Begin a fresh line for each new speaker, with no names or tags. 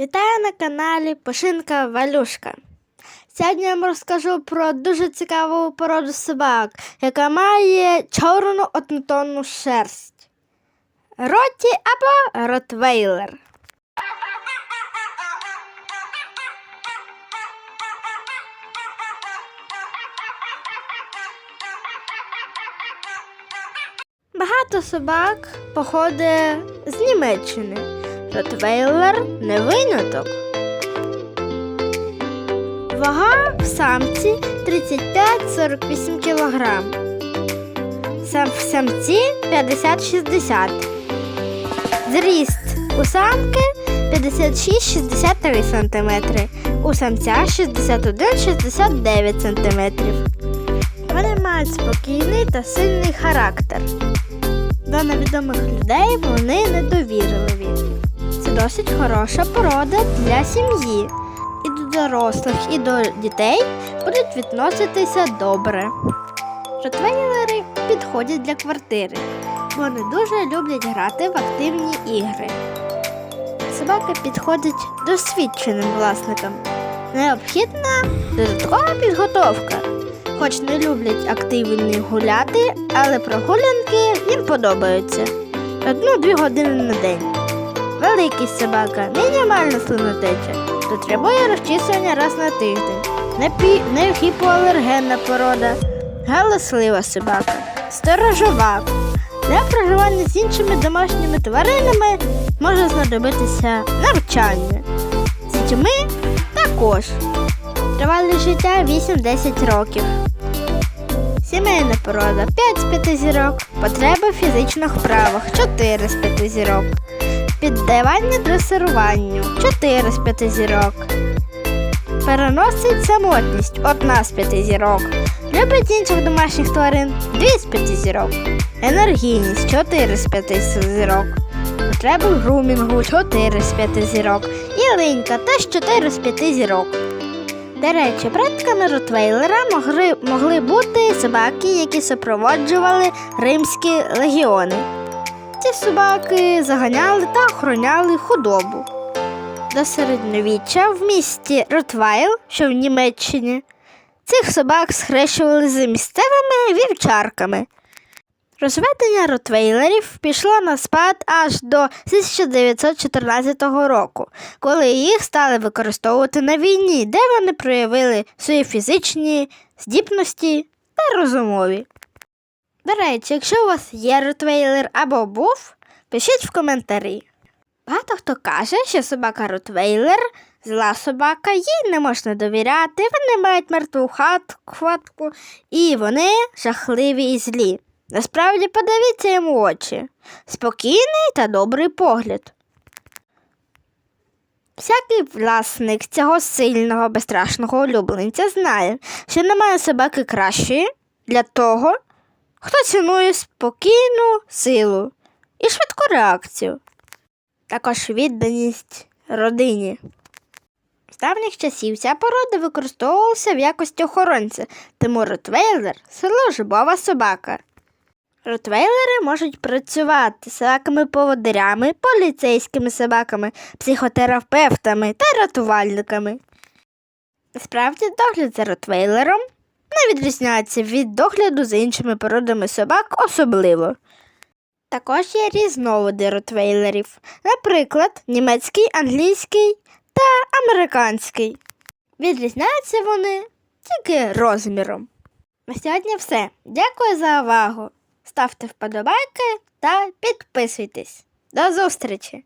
Вітаю на каналі Пошинка Валюшка. Сьогодні я вам розкажу про дуже цікаву породу собак, яка має чорну однотонну шерсть. Роті або ротвейлер. Багато собак походить з Німеччини. Ротвейлер не виняток. Вага в самці 35-48 кг. Сам в самці 50-60. Зріст у самки 56-63 см. У самця 61-69 см. Вони мають спокійний та сильний характер. До невідомих людей вони недовірливі. Досить хороша порода для сім'ї. І до дорослих, і до дітей будуть відноситися добре. Ротвейлери підходять для квартири. Вони дуже люблять грати в активні ігри. Собаки підходять досвідченим власникам. Необхідна додаткова підготовка. Хоч не люблять активні гуляти, але прогулянки їм подобаються. Одну-дві години на день. Великість собака, мінімальна слинотеча. Потребує розчісування раз на тиждень. Не, пі... не гіпоалергенна порода. Галаслива собака. Сторожова. Для проживання з іншими домашніми тваринами може знадобитися навчання. З дітьми також. Тривалість життя 8-10 років. Сімейна порода 5 з 5 зірок. Потреби в фізичних вправах 4 з 5 зірок. Піддавання дресируванню 4 з 5 зірок. Переносить самотність 1 з 5 зірок. Любить інших домашніх тварин 2 з 5 зірок. Енергійність 4 з 5 зірок. Потреби в грумінгу 4 з 5 зірок. І линька теж 4 з 5 зірок. До речі, предками Ротвейлера могли, могли бути собаки, які супроводжували римські легіони. Ці собаки заганяли та охороняли худобу. До середньовіччя в місті Ротвейл, що в Німеччині, цих собак схрещували з місцевими вівчарками. Розведення ротвейлерів пішло на спад аж до 1914 року, коли їх стали використовувати на війні, де вони проявили свої фізичні здібності та розумові. До речі, якщо у вас є ротвейлер або був, пишіть в коментарі. Багато хто каже, що собака ротвейлер зла собака, їй не можна довіряти, вони мають мертву хат, хватку, і вони жахливі і злі. Насправді подивіться йому очі. Спокійний та добрий погляд. Всякий власник цього сильного, безстрашного улюбленця знає, що немає собаки кращої для того, хто цінує спокійну силу і швидку реакцію, також відданість родині. З давніх часів ця порода використовувалася в якості охоронця, тому ротвейлер службова собака. Ротвейлери можуть працювати собаками-поводирями, поліцейськими собаками, психотерапевтами та рятувальниками. Насправді, догляд за ротвейлером не відрізняється від догляду за іншими породами собак особливо. Також є різновиди ротвейлерів, наприклад, німецький, англійський та американський. Відрізняються вони тільки розміром. На сьогодні все. Дякую за увагу. Ставте вподобайки та підписуйтесь. До зустрічі!